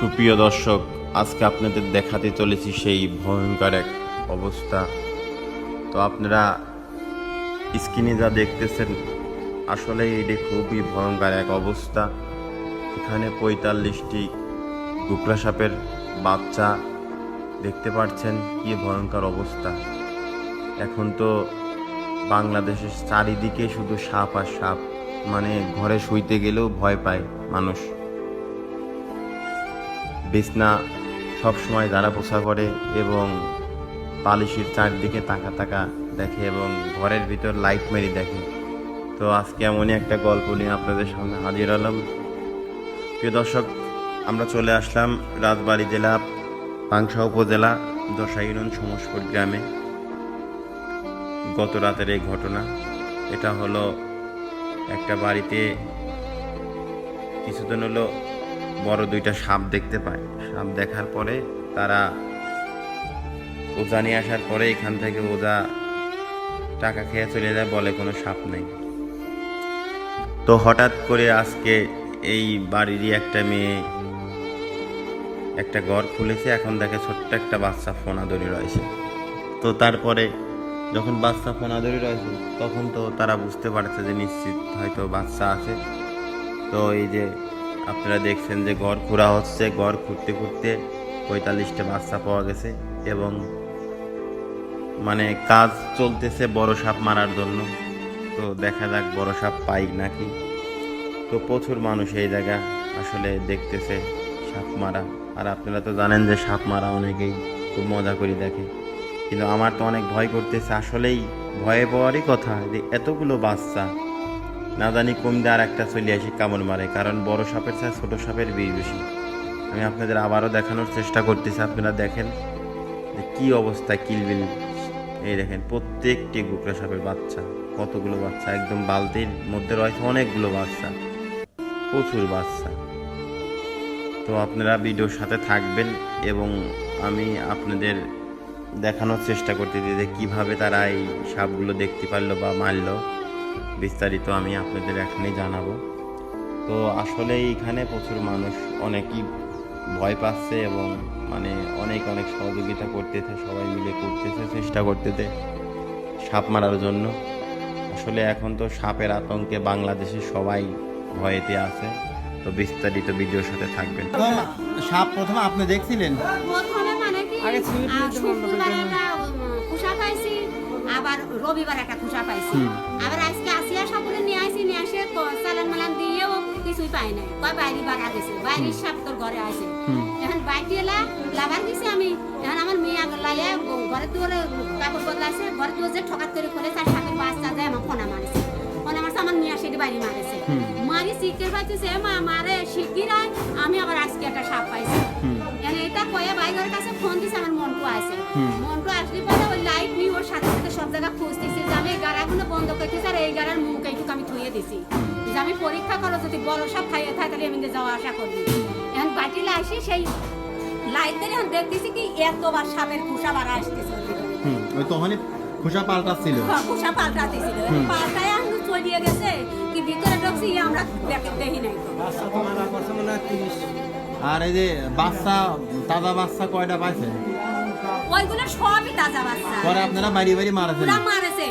সুপ্রিয় দর্শক, আজকে আপনাদের দেখাতে চলেছি সেই ভয়ঙ্কর এক অবস্থা। তো আপনারা স্ক্রিনে যা দেখতেছেন, আসলে এটি খুবই ভয়ঙ্কর এক অবস্থা। এখানে পঁয়তাল্লিশটি গুকরা সাপের বাচ্চা দেখতে পাচ্ছেন, কি ভয়ঙ্কর অবস্থা। এখন তো বাংলাদেশের চারিদিকে শুধু সাপ আর সাপ মানে ঘরে শুইতে গেলেও ভয় পায় মানুষ। বিছনা সবসময় দাঁড়া পোছা করে এবং পালিশের চারদিকে তাকা তাকা দেখে এবং ঘরের ভিতর লাইট মেরি দেখে। তো আজকে এমনই একটা গল্প নিয়ে আপনাদের সামনে হাজির হলাম। প্রিয় দর্শক, আমরা চলে আসলাম রাজবাড়ি জেলা পাংশা উপজেলা, দশা ইউনিয়ন গ্রামে। গত রাতের এই ঘটনা, এটা হলো একটা বাড়িতে কিছুদিন হলো বড় দুইটা সাপ দেখতে পায়। সাপ দেখার পরে তারা ওজা নিয়ে আসার পরে এখান থেকে ওজা টাকা খেয়ে চলে যায় বলে কোনো সাপ নেই। তো হঠাৎ করে আজকে এই বাড়িরই একটা মেয়ে একটা ঘর খুলেছে, এখন দেখে ছোট্ট একটা বাচ্চা ফোনা রয়েছে। তো তারপরে যখন বাচ্চা ফোনা রয়েছে, তখন তো তারা বুঝতে পারছে যে নিশ্চিত হয়তো বাচ্চা আছে। তো এই যে আপনারা দেখছেন যে ঘর খোঁড়া হচ্ছে, ঘর খুঁড়তে খুঁড়তে পঁয়তাল্লিশটা বাচ্চা পাওয়া গেছে এবং মানে কাজ চলতেছে বড় সাপ মারার জন্য। তো দেখা যাক বড় সাপ পাই নাকি। তো প্রচুর মানুষ এই জায়গা আসলে দেখতেছে সাপ মারা। আর আপনারা তো জানেন যে সাপ মারা অনেকেই খুব মজা করে দেখে। কিন্তু আমার তো অনেক ভয় করতেছে। আসলেই ভয়ে পাওয়ারই কথা যে এতগুলো বাচ্চা না জানি কোন দিয়ে আর একটা চলে আসি কামড় মারে, কারণ বড় সাপের চেয়ে ছোট সাপের বিষ বেশি। আমি আপনাদের আবারও দেখানোর চেষ্টা করতেছি, আপনারা দেখেন যে কী অবস্থা কিলবিল এই দেখেন, প্রত্যেকটি গুকরা সাপের বাচ্চা, কতগুলো বাচ্চা, একদম বালতির মধ্যে রয়েছে অনেকগুলো বাচ্চা, প্রচুর বাচ্চা। তো আপনারা ভিডিওর সাথে থাকবেন এবং আমি আপনাদের দেখানোর চেষ্টা করতেছি যে কীভাবে তারা এই সাপগুলো দেখতে পারল বা মারলো। বিস্তারিত আমি আপনাদের এখনই জানাব। তো আসলে এইখানে প্রচুর মানুষ অনেকই ভয় পাচ্ছে এবং মানে অনেক অনেক সহযোগিতা করতেছে সবাই মিলে করতেছে চেষ্টা করতেছে সাপ মারার জন্য। আসলে এখন তো সাপের আতঙ্কে বাংলাদেশে সবাই ভয়েতে আছে। তো বিস্তারিত ভিডিওর সাথে থাকবেন। সাপ প্রথমে আপনি দেখছিলেন? মানে আবার রবিবার একটা খুসা পাইছি। আবার আজকে আসিয়া সবগুলো নিয়ে আসি নিয়ে আসে তো চালান মালান দিয়েও কিছুই পাই নাই। কয় বাইরে বাড়া গেছে বাইরের সাপ তোর ঘরে হুম। এখন বাইরে এলা লাভার দিছি আমি। এখন আমার মেয়ে আগে লাইয়া ঘরে দুয়ারে কাপড় বদলাইছে ঘরে দুয়ার যে ঠকাত করে খোলে তার সাপের বাচ্চা যায় আমার ফোনা মারেছে। ফোনা মারছে আমার মেয়ে সেটি বাইরে মারেছে। মারি শিখতে পাইতেছে মা মারে শিখিরায় আমি আবার আজকে একটা সাপ পাইছি। মানে এটা কয়ে ভাইগের কাছে ফোন দিছে আমার মন্টু আছে। মন্টু আসলে পরে ওই লাইট নিয়ে ওর সাথে সাথে সব জায়গা খুঁজতেছি যে আমি এই গাড়াগুলো বন্ধ করতেছি আর এই গাড়ার মুখ এইটুকু আমি থুয়ে দিছি। যে আমি পরীক্ষা করো যদি বড় সব খাইয়ে থাকে তাহলে আমি যাওয়া আশা করবি এখন বাটিলে আসি সেই লাইট দিয়ে এখন দেখতেছি কি এতবার সাপের খুশা বাড়া আসতেছে ওই তখনই খোসা পাল্টাচ্ছিল। হ্যাঁ, পাল্টাতেছিল। পাল্টায় এখন চলিয়ে গেছে কি ভিতরে ঢুকছি আমরা দেখে দেখি নাই। তো আর এই যে বাচ্চা তাজা বাচ্চা কয়টা পাইছে? ওইগুলো সবই তাজা বাচ্চা। পরে আপনারা বাড়ি বাড়ি মারা মারা মারেছে